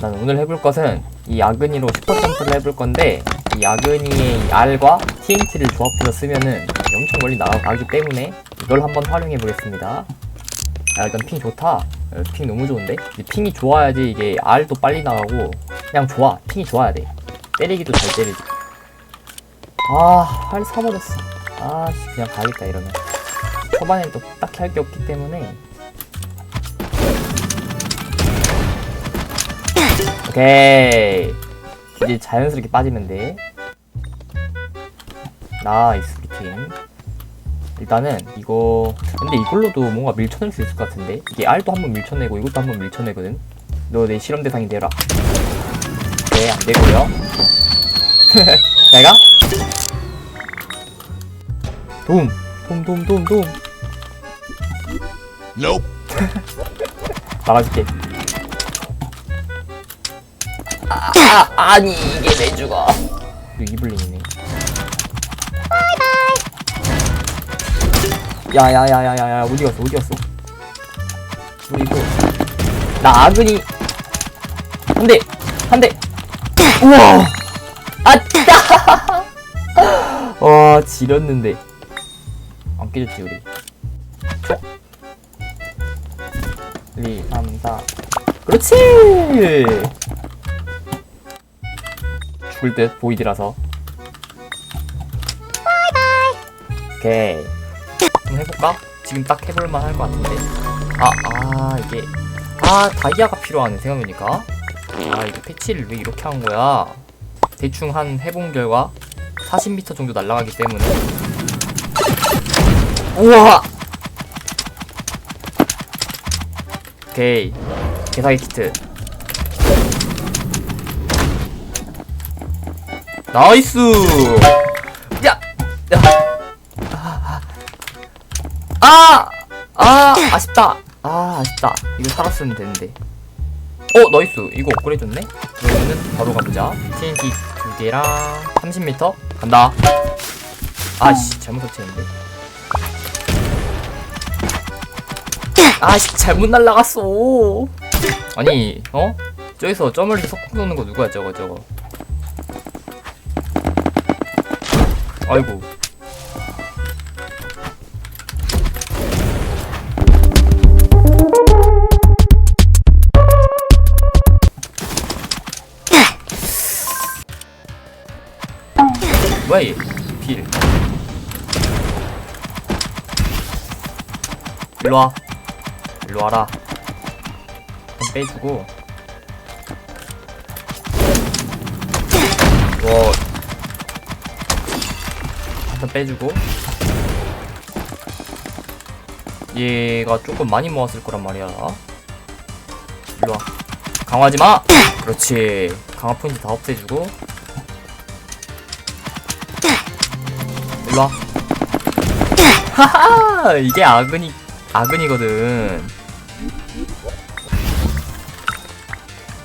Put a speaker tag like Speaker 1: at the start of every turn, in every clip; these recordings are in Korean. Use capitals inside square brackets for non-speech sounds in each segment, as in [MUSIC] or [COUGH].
Speaker 1: 난 오늘 해볼 것은 이 아그니로 슈퍼 점프를 해볼 건데 이 아그니의 이 R과 TNT를 조합해서 쓰면은 엄청 멀리 나가기 때문에 이걸 한번 활용해 보겠습니다. 야 일단 핑 좋다. 어, 핑 너무 좋은데? 이 핑이 좋아야지 이게 R도 빨리 나가고 그냥 좋아. 핑이 좋아야 돼. 때리기도 잘 때리지. 아, 활 사버렸어. 아, 씨, 그냥 가겠다 이러면. 초반에 또 딱히 할 게 없기 때문에 오케이. 이제 자연스럽게 빠지면 돼 나이스 우리 팀. 일단은 이거 근데 이걸로도 뭔가 밀쳐낼 수 있을 것 같은데? 이게 R도 한번 밀쳐내고 이것도 한번 밀쳐내거든. 너 내 실험 대상이 되라. 네 안되고요. [LAUGHS] 내가? 도움 도움 도움 도움 도움
Speaker 2: Nope. [LAUGHS]
Speaker 1: 막아줄게. 아, 아, 아니 이게 내 죽어. 이거 이블린이네. 야야야야야야 어디 갔어 어디 갔어? 그리고 나 아그니 한 대, 한 대. 우와, 아따. [LAUGHS] 와 지렸는데 안 깨졌지 우리. 2, 3, 4 그렇지 죽을 듯 보이드라서. 오케이. 한번 해볼까? 지금 딱 해볼만 할 것 같은데? 아, 아 이게 아 다이아가 필요하네 생각해보니까. 아 이거 패치를 왜 이렇게 한 거야? 대충 한 해본 결과 40m 정도 날아가기 때문에. 우와! 오케이. 개사기 키트 나이스 야! 야! 아! 아! 아쉽다 아 아쉽다 이거 살았으면 되는데 어 나이스 이거 업그레이드 줬네 그러면은 바로 가보자 TNT 두 개랑 30m 간다 아씨 잘못 설치했는데 아씨 잘못 날라갔어 아니 어? 저기서 저 멀리 석궁 쏘는 거 누구야 저거 저거 아이고 뭐야 얘 빌. 일로와 일로 와라. 좀 빼주고. 한번 빼주고. 얘가 조금 많이 모았을 거란 말이야. 일로 와. 강화하지 마! 그렇지. 강화 포인트 다 없애주고. 일로 와. 하하! 이게 아그니, 아그니거든.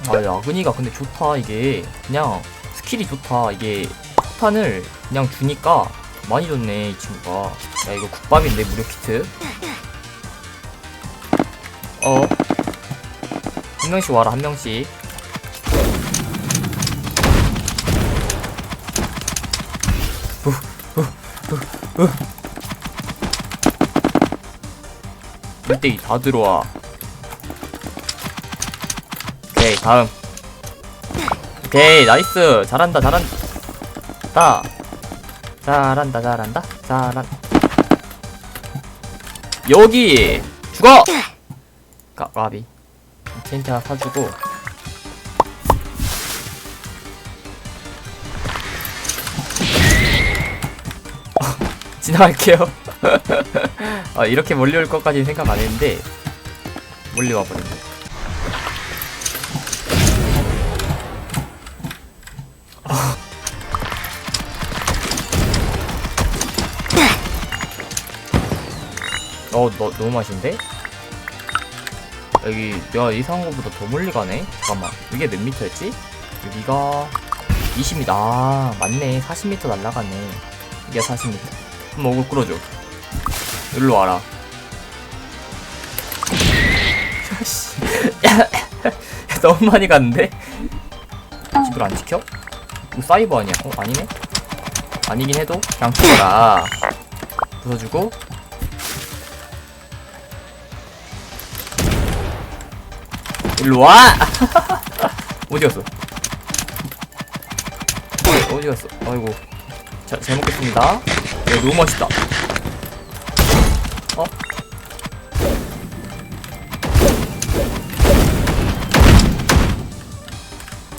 Speaker 1: 아, 야, 아그니가 근데 좋다, 이게. 그냥 스킬이 좋다. 이게 폭탄을 그냥 주니까 많이 좋네, 이 친구가. 야, 이거 국밥인데, 무료 키트. 어. 한 명씩 와라, 한 명씩. 물대기 다 들어와. 오케이, 다음. 오케이, 나이스. 잘한다, 잘한다. 잘한다, 잘한다, 잘한. 여기! 죽어! 까, 까비. 텐트 하나 사주고. [LAUGHS] 지나갈게요. [LAUGHS] 아, 이렇게 멀리 올 것까지는 생각 안 했는데, 멀리 와버렸네. 어, 너, 너무 맛있는데? 여기 내가 예상한 것보다 더 멀리 가네? 잠깐만, 이게 몇 미터였지? 여기가 20m. 아, 맞네. 40m 날라가네. 이게 40m. 한번 얼굴 끌어줘. 일로 와라. [LAUGHS] 너무 많이 갔는데? 집을 안 지켜? 이거 사이버 아니야? 어 아니네? 아니긴 해도 그냥 죽어라 부숴주고 일로와 어디갔어 어디갔어 아이고 자, 잘 먹겠습니다 야 너무 맛있다 어?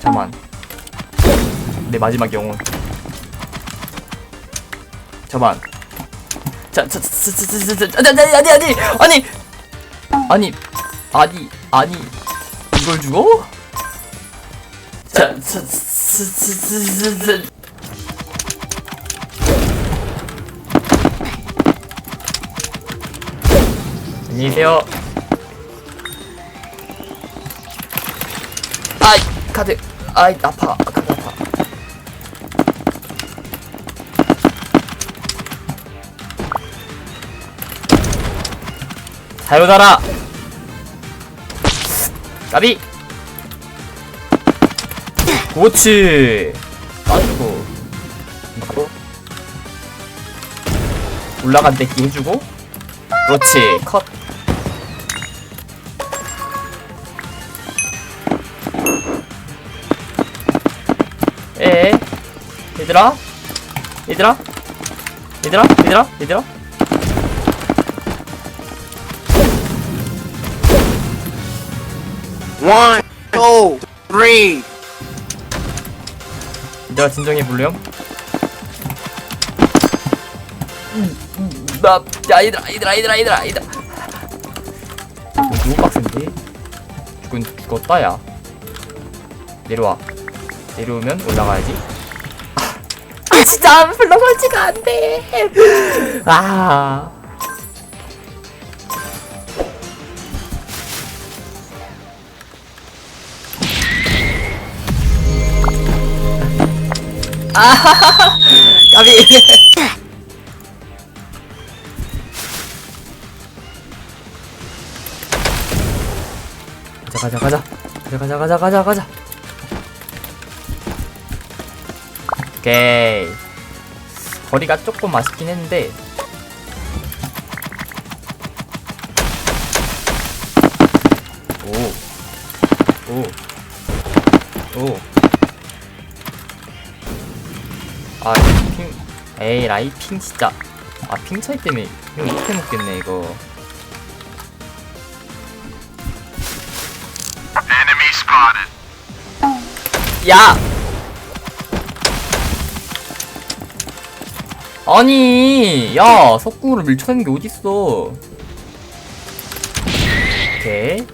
Speaker 1: 잠만 내 마지막 영혼 잠만 자, 자, 자, 자, 자, 자, 자, 아니 아니 아니 아니 아니 아니 아니 이걸 주고? 자, 자, 자, 자, 자, 자, 자. 안녕히 계세요. 아이, 카드, 아이, 아파, 카드 아파. 사요나라 까비. 그렇지. 빠지고. 바로. 올라간 데끼 해주고. 그렇지. 컷. 에. 얘들아? 얘들아? 얘들아? 얘들아? 얘들아
Speaker 2: One, two, three.
Speaker 1: 얘들아 진정해 볼래요? 나, 야 얘들아 얘들아 얘들아 얘들아 얘들아. 이거 너무 빡센데? 죽은 죽었다 야. 내려와. 내려오면 올라가야지. 아 진짜 설치가 안돼. 아 아, [LAUGHS] 까비. 가자, 가자, 가자, 가자, 가자, 가자, 가자. 오케이. 거리가 조금 아쉽긴 했는데. 오. 오. 오. 아, 핑, 에이, 라이 핑 진짜. 아, 핑 차이 때문에 형 이렇게 먹겠네, 이거. 야! 아니, 야, 석구를 밀쳐내는 게 어딨어. 오케이.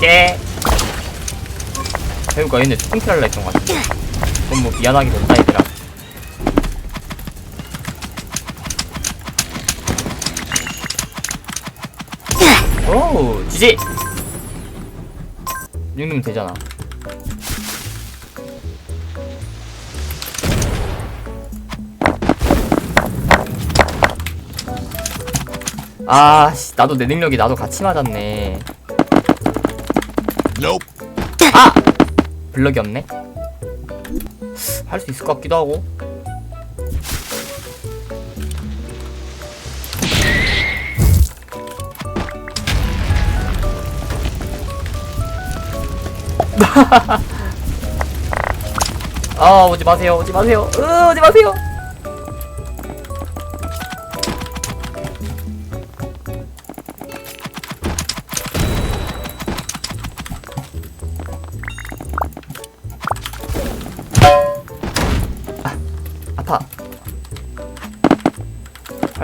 Speaker 1: 쓸게. 배우가 얘네 뚱킬 할라 했던 것 같아. 그럼 뭐 미안하게 됐다, 얘들아. 오, 지지! 이 정도면 되잖아. 아, 씨, 나도 내 능력이 나도 같이 맞았네.
Speaker 2: Nope.
Speaker 1: 아! 블럭이 없네. 할 수 있을 것 같기도 하고. [LAUGHS] 아 오지 마세요 오지 마세요 으, 오지 마세요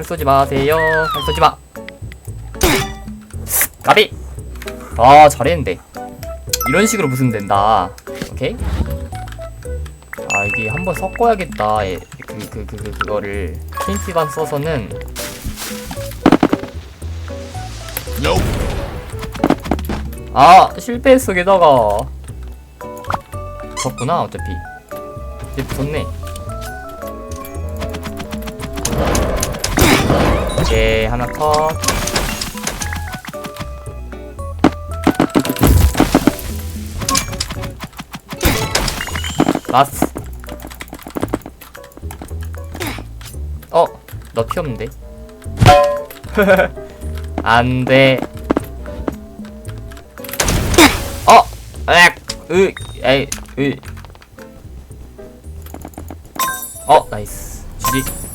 Speaker 1: 쏘지 마세요. 활 쏘지 마. 까비. 아 잘했는데. 이런 식으로 무슨 된다. 오케이. 아 이게 한번 섞어야겠다. 그그그 그 그, 거를. TNT만 써서는. 아 실패했어 게다가. 붙었구나 어차피. 이제 붙었네 오케이 하나 컷 라스 어? 너 피 없는데? [LAUGHS] 안 돼 어! 액! 으! 에이! 으! 어! 나이스 지지